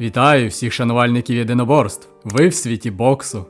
Вітаю всіх шанувальників єдиноборств. Ви в світі боксу.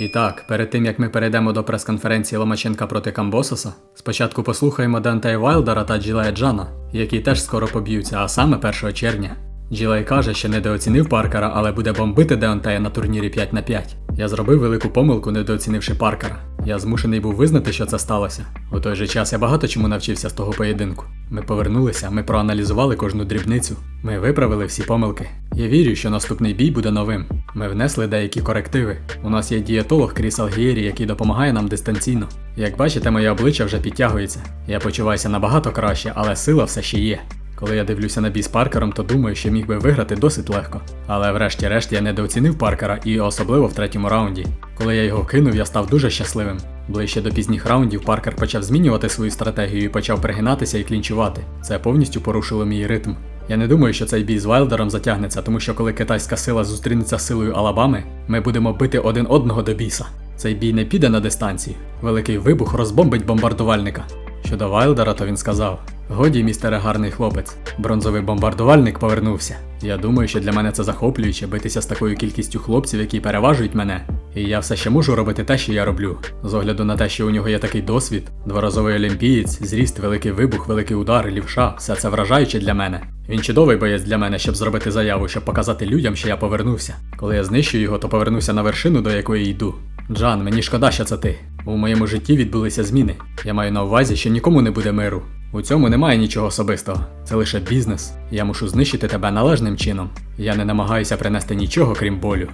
І так, перед тим як ми перейдемо до прес-конференції Ломаченка проти Камбососа, спочатку послухаємо Дентея Вайлдера та Джилея Джана, які теж скоро поб'ються, а саме 1 червня. Джилей каже, що недооцінив Паркера, але буде бомбити Деонтея на турнірі 5 на 5. Я зробив велику помилку, недооцінивши Паркера. Я змушений був визнати, що це сталося. У той же час я багато чому навчився з того поєдинку. Ми повернулися, ми проаналізували кожну дрібницю. Ми виправили всі помилки. Я вірю, що наступний бій буде новим. Ми внесли деякі корективи. У нас є дієтолог Кріс Алгієрі, який допомагає нам дистанційно. Як бачите, моє обличчя вже підтягується. Я почуваюся набагато краще, але сила все ще є. Коли я дивлюся на бій з Паркером, то думаю, що міг би виграти досить легко. Але врешті-решт я недооцінив Паркера і особливо в третьому раунді. Коли я його кинув, я став дуже щасливим. Ближче до пізніх раундів Паркер почав змінювати свою стратегію і почав пригинатися і клінчувати. Це повністю порушило мій ритм. Я не думаю, що цей бій з Вайлдером затягнеться, тому що коли китайська сила зустрінеться з силою Алабами, ми будемо бити один одного до біса. Цей бій не піде на дистанції. Великий вибух розбомбить бомбардувальника. Щодо Вайлдера, то він сказав: Годі, містере гарний хлопець, бронзовий бомбардувальник повернувся. Я думаю, що для мене це захоплююче битися з такою кількістю хлопців, які переважують мене. І я все ще можу робити те, що я роблю. З огляду на те, що у нього є такий досвід, дворазовий олімпієць, зріст, великий вибух, великий удар, лівша, все це вражаюче для мене. Він чудовий боєць для мене, щоб зробити заяву, щоб показати людям, що я повернувся. Коли я знищу його, то повернуся на вершину, до якої йду. Джан, мені шкода, що це ти. У моєму житті відбулися зміни. Я маю на увазі, що нікому не буде миру. У цьому немає нічого особистого. Це лише бізнес. Я мушу знищити тебе належним чином. Я не намагаюся принести нічого, крім болю.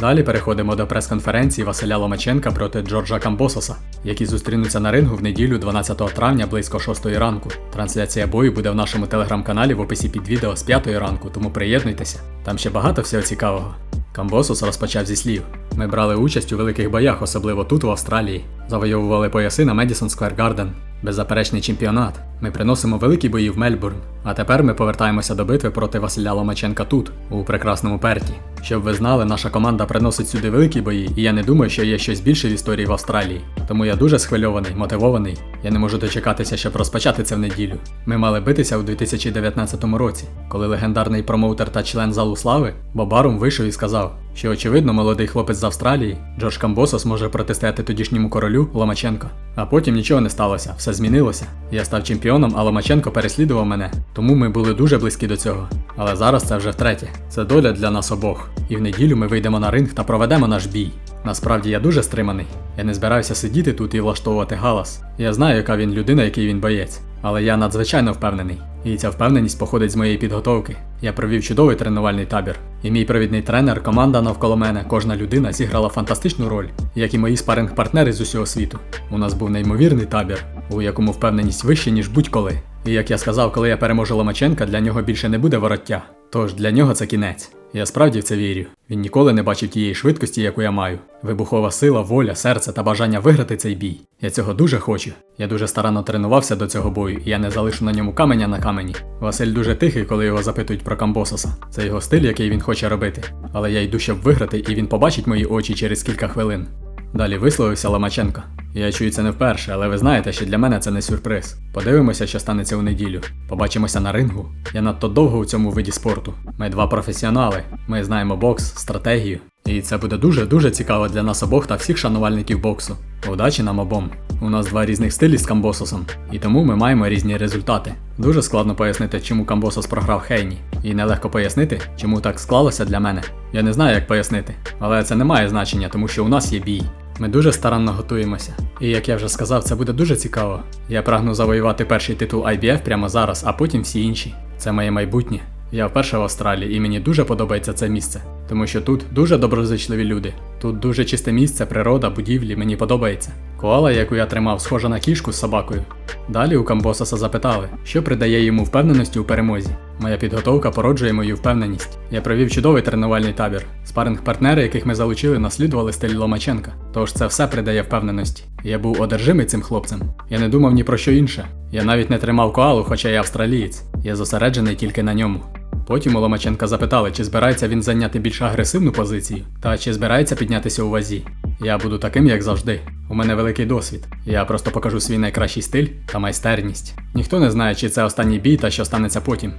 Далі переходимо до прес-конференції Василя Ломаченка проти Джорджа Камбососа, які зустрінуться на рингу в неділю 12 травня близько 6 ранку. Трансляція бою буде в нашому телеграм-каналі в описі під відео з 5 ранку, тому приєднуйтеся. Там ще багато всього цікавого. Камбосус розпочав зі слів: Ми брали участь у великих боях, особливо тут, в Австралії. Завойовували пояси на Медісон Сквер Гарден. Беззаперечний чемпіонат. Ми приносимо великі бої в Мельбурн. А тепер ми повертаємося до битви проти Василя Ломаченка тут, у прекрасному Перті. Щоб ви знали, наша команда приносить сюди великі бої, і я не думаю, що є щось більше в історії в Австралії. Тому я дуже схвильований, мотивований. Я не можу дочекатися, щоб розпочати це в неділю. Ми мали битися у 2019 році, коли легендарний промоутер та член залу слави Бобарум вийшов і сказав, що очевидно молодий хлопець з Австралії, Джордж Камбосос, може протистояти тодішньому королю Ломаченко. А потім нічого не сталося, все змінилося. Я став чемпіоном, а Ломаченко переслідував мене. Тому ми були дуже близькі до цього. Але зараз це вже втретє. Це доля для нас обох. І в неділю ми вийдемо на ринг та проведемо наш бій. Насправді я дуже стриманий. Я не збираюся сидіти тут і влаштовувати галас. Я знаю, яка він людина, який він боєць. Але я надзвичайно впевнений. І ця впевненість походить з моєї підготовки. Я провів чудовий тренувальний табір. І мій провідний тренер, команда навколо мене, кожна людина зіграла фантастичну роль, як і мої спаринг-партнери з усього світу. У нас був неймовірний табір, у якому впевненість вища, ніж будь-коли. І як я сказав, коли я переможу Ломаченка, для нього більше не буде вороття. Тож для нього це кінець. Я справді в це вірю. Він ніколи не бачив тієї швидкості, яку я маю. Вибухова сила, воля, серце та бажання виграти цей бій. Я цього дуже хочу. Я дуже старанно тренувався до цього бою, і я не залишу на ньому каменя на камені. Василь дуже тихий, коли його запитують про Камбососа. Це його стиль, який він хоче робити. Але я йду, щоб виграти, і він побачить мої очі через кілька хвилин. Далі висловився Ломаченко. Я чую це не вперше, але ви знаєте, що для мене це не сюрприз. Подивимося, що станеться у неділю. Побачимося на рингу. Я надто довго у цьому виді спорту. Ми два професіонали. Ми знаємо бокс, стратегію. І це буде дуже-дуже цікаво для нас обох та всіх шанувальників боксу. Удачі нам обом. У нас два різних стилі з Камбососом, і тому ми маємо різні результати. Дуже складно пояснити, чому Камбосос програв Хейні, і нелегко пояснити, чому так склалося для мене. Я не знаю, як пояснити, але це не має значення, тому що у нас є бій. Ми дуже старанно готуємося. І як я вже сказав, це буде дуже цікаво. Я прагну завоювати перший титул IBF прямо зараз, а потім всі інші. Це моє майбутнє. Я вперше в Австралії і мені дуже подобається це місце, тому що тут дуже доброзичливі люди. Тут дуже чисте місце, природа, будівлі, мені подобається. Коала, яку я тримав, схожа на кішку з собакою. Далі у Камбосаса запитали, що придає йому впевненості у перемозі. Моя підготовка породжує мою впевненість. Я провів чудовий тренувальний табір. Спаринг-партнери, яких ми залучили, наслідували стиль Ломаченка. Тож це все придає впевненості. Я був одержимий цим хлопцем. Я не думав ні про що інше. Я навіть не тримав коалу, хоча я австралієць. Я зосереджений тільки на ньому. Потім у Ломаченка запитали, чи збирається він зайняти більш агресивну позицію, та чи збирається піднятися у вазі. Я буду таким, як завжди. У мене великий досвід. Я просто покажу свій найкращий стиль та майстерність. Ніхто не знає, чи це останній бій та що станеться потім.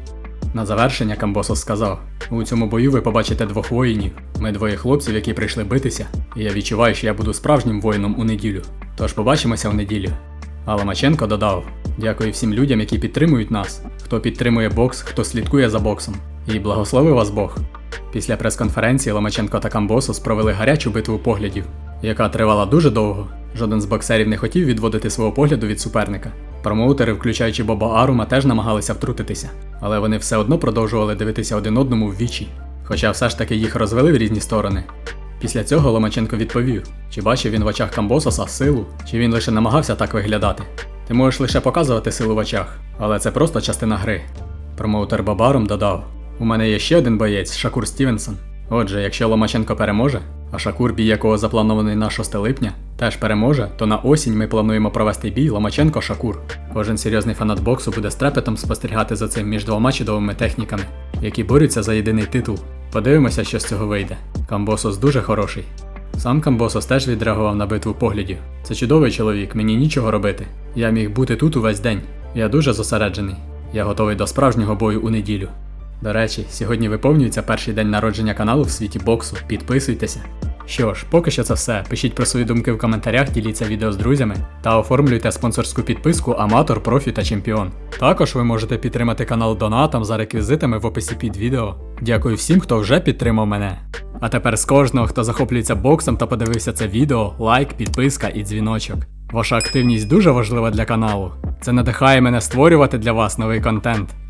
На завершення Камбосос сказав: у цьому бою ви побачите двох воїнів. Ми двоє хлопців, які прийшли битися, і я відчуваю, що я буду справжнім воїном у неділю. Тож побачимося в неділю. А Ломаченко додав: Дякую всім людям, які підтримують нас, хто підтримує бокс, хто слідкує за боксом. І благослови вас Бог. Після прес-конференції Ломаченко та Камбосос провели гарячу битву поглядів, яка тривала дуже довго. Жоден з боксерів не хотів відводити свого погляду від суперника. Промоутери, включаючи Боба Арума, теж намагалися втрутитися, але вони все одно продовжували дивитися один одному в вічі, хоча все ж таки їх розвели в різні сторони. Після цього Ломаченко відповів, чи бачив він в очах Камбососа силу, чи він лише намагався так виглядати. Ти можеш лише показувати силу в очах, але це просто частина гри. Промоутер Бабарум додав: У мене є ще один боєць Шакур Стівенсон. Отже, якщо Ломаченко переможе, а Шакурбій, якого запланований на 6 липня, теж переможе, то на осінь ми плануємо провести бій Ломаченко Шакур. Кожен серйозний фанат боксу буде з трепетом спостерігати за цим між двома чудовими техніками, які борються за єдиний титул. Подивимося, що з цього вийде. Камбосос дуже хороший. Сам Камбосос теж відреагував на битву поглядів. Це чудовий чоловік, мені нічого робити. Я міг бути тут увесь день. Я дуже зосереджений. Я готовий до справжнього бою у неділю. До речі, сьогодні виповнюється перший день народження каналу в світі боксу. Підписуйтеся. Що ж, поки що це все. Пишіть про свої думки в коментарях, діліться відео з друзями та оформлюйте спонсорську підписку Аматор, Профі та Чемпіон. Також ви можете підтримати канал донатом за реквізитами в описі під відео. Дякую всім, хто вже підтримав мене. А тепер з кожного, хто захоплюється боксом та подивився це відео, лайк, підписка і дзвіночок. Ваша активність дуже важлива для каналу. Це надихає мене створювати для вас новий контент.